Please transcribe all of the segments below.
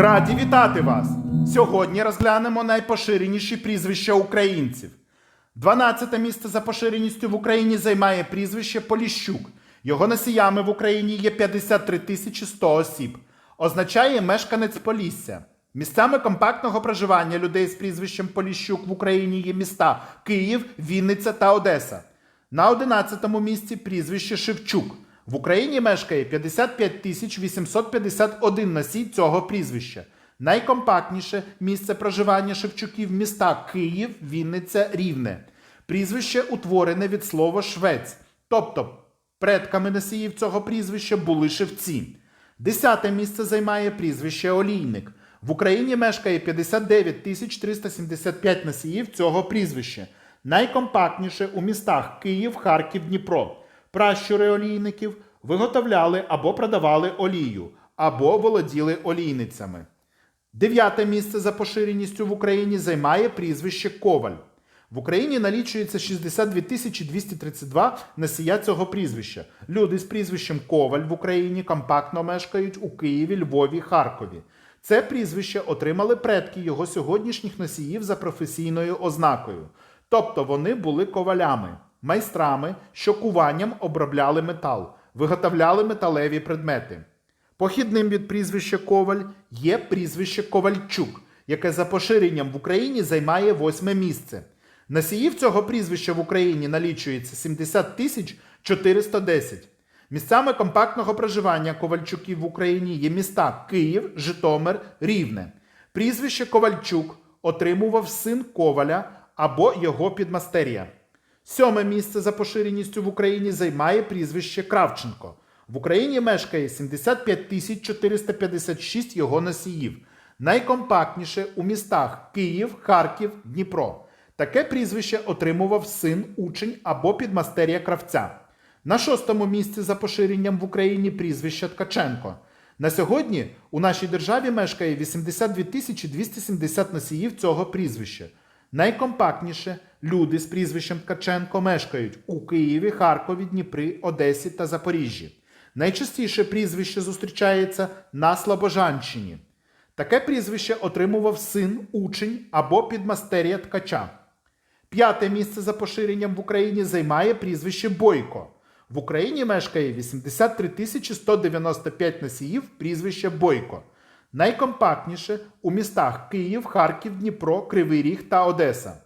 Раді вітати вас! Сьогодні розглянемо найпоширеніші прізвища українців. 12 місце за поширеністю в Україні займає прізвище Поліщук. Його носіями в Україні є 53 тисячі 100 осіб. Означає мешканець Полісся. Місцями компактного проживання людей з прізвищем Поліщук в Україні є міста Київ, Вінниця та Одеса. На 11-му місці прізвище Шевчук. В Україні мешкає 55 тисяч 851 носій цього прізвища. Найкомпактніше місце проживання Шевчуків міста Київ, Вінниця, Рівне. Прізвище утворене від слова швець, тобто предками носіїв цього прізвища були шевці. Десяте місце займає прізвище Олійник. В Україні мешкає 59 тисяч 375 носіїв цього прізвища. Найкомпактніше у містах Київ, Харків, Дніпро. Пращури олійників виготовляли або продавали олію, або володіли олійницями. Дев'яте місце за поширеністю в Україні займає прізвище Коваль. В Україні налічується 62 232 носія цього прізвища. Люди з прізвищем Коваль в Україні компактно мешкають у Києві, Львові, Харкові. Це прізвище отримали предки його сьогоднішніх носіїв за професійною ознакою. Тобто вони були ковалями, майстрами, що куванням обробляли метал, виготовляли металеві предмети. Похідним від прізвища Коваль є прізвище Ковальчук, яке за поширенням в Україні займає восьме місце. Носіїв цього прізвища в Україні налічується 70 тисяч 410. Місцями компактного проживання Ковальчуків в Україні є міста Київ, Житомир, Рівне. Прізвище Ковальчук отримував син Коваля або його підмастерія. Сьоме місце за поширеністю в Україні займає прізвище Кравченко. В Україні мешкає 75 тисяч 456 його носіїв. Найкомпактніше у містах Київ, Харків, Дніпро. Таке прізвище отримував син, учень або підмастерія кравця. На шостому місці за поширенням в Україні прізвище Ткаченко. На сьогодні у нашій державі мешкає 82 тисячі 270 носіїв цього прізвища. Найкомпактніше люди з прізвищем Ткаченко мешкають у Києві, Харкові, Дніпрі, Одесі та Запоріжжі. Найчастіше прізвище зустрічається на Слобожанщині. Таке прізвище отримував син, учень або підмастерія ткача. П'яте місце за поширенням в Україні займає прізвище Бойко. В Україні мешкає 83 тисячі 195 носіїв прізвища Бойко. Найкомпактніше у містах Київ, Харків, Дніпро, Кривий Ріг та Одеса.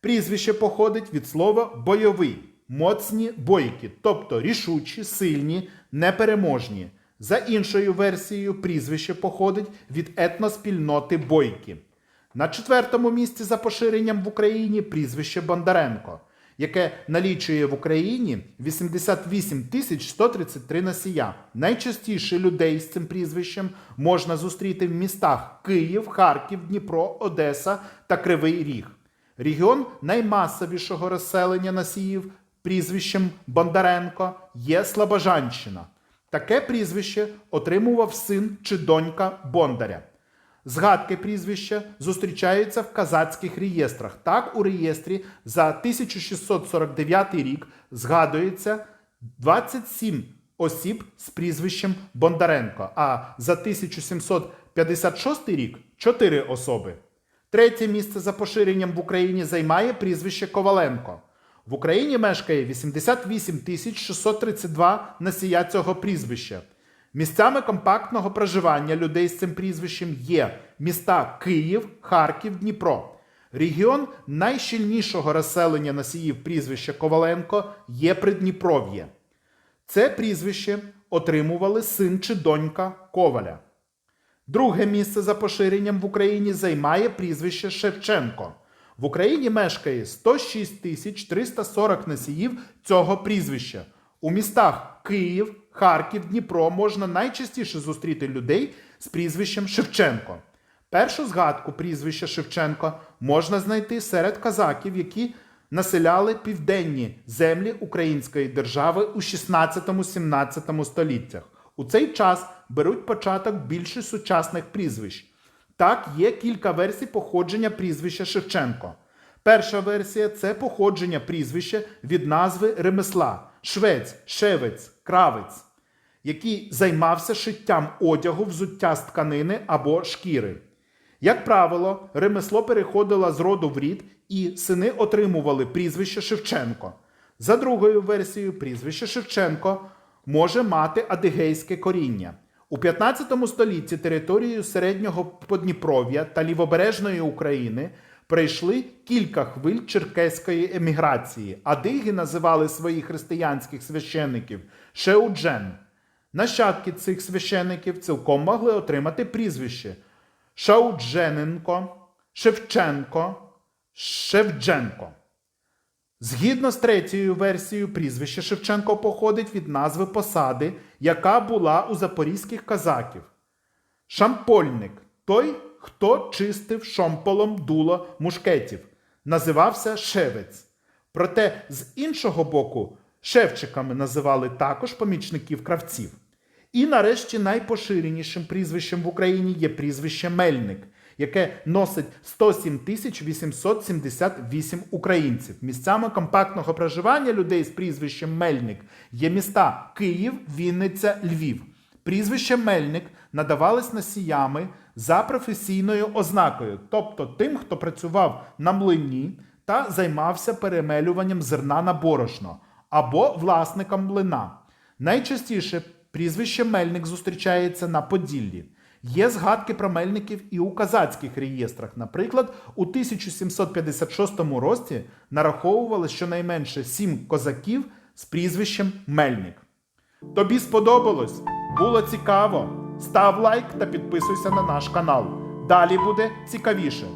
Прізвище походить від слова бойовий, моцні бойки, тобто рішучі, сильні, непереможні. За іншою версією, прізвище походить від етноспільноти бойки. На четвертому місці за поширенням в Україні прізвище Бондаренко, яке налічує в Україні 88 тисяч 133 носія. Найчастіше людей з цим прізвищем можна зустріти в містах Київ, Харків, Дніпро, Одеса та Кривий Ріг. Регіон наймасовішого розселення носіїв прізвищем Бондаренко є Слобожанщина. Таке прізвище отримував син чи донька Бондаря. Згадки прізвища зустрічаються в казацьких реєстрах. Так, у реєстрі за 1649 рік згадується 27 осіб з прізвищем Бондаренко, а за 1756 рік 4 особи. Третє місце за поширенням в Україні займає прізвище Коваленко. В Україні мешкає 88 тисяч 632 носія цього прізвища. Місцями компактного проживання людей з цим прізвищем є міста Київ, Харків, Дніпро. Регіон найщільнішого розселення носіїв прізвища Коваленко є Придніпров'я. Це прізвище отримували син чи донька Коваля. Друге місце за поширенням в Україні займає прізвище Шевченко. В Україні мешкає 106 тисяч 340 носіїв цього прізвища. У містах Київ, Харків, Дніпро можна найчастіше зустріти людей з прізвищем Шевченко. Першу згадку прізвища Шевченко можна знайти серед казаків, які населяли південні землі Української держави у 16-17 століттях. У цей час беруть початок більше сучасних прізвищ. Так, є кілька версій походження прізвища Шевченко. Перша версія це походження прізвища від назви ремесла швець, шевець, кравець. який займався шиттям одягу, взуття з тканини або шкіри. Як правило, ремесло переходило з роду в рід, і сини отримували прізвище Шевченко. За другою версією, прізвище Шевченко може мати адигейське коріння. У 15 столітті територією середнього Подніпров'я та лівобережної України прийшли кілька хвиль черкеської еміграції. Адиги називали своїх християнських священників шеуджен. Нащадки цих священиків цілком могли отримати прізвище Шауджененко, Шевченко, Шевдженко. Згідно з третьою версією, прізвище Шевченко походить від назви посади, яка була у запорізьких казаків. Шампольник той, хто чистив шомполом дуло мушкетів, називався шевець. Проте з іншого боку, шевчиками називали також помічників кравців. І нарешті найпоширенішим прізвищем в Україні є прізвище Мельник, яке носить 107 тисяч 878 українців. Місцями компактного проживання людей з прізвищем Мельник є міста Київ, Вінниця, Львів. Прізвище Мельник надавалось носіями за професійною ознакою, тобто тим, хто працював на млині та займався перемелюванням зерна на борошно, або власником млина. Найчастіше прізвище Мельник зустрічається на Поділлі. Є згадки про мельників і у казацьких реєстрах. Наприклад, у 1756 році нараховували щонайменше сім козаків з прізвищем Мельник. Тобі сподобалось? Було цікаво? Став лайк та підписуйся на наш канал. Далі буде цікавіше.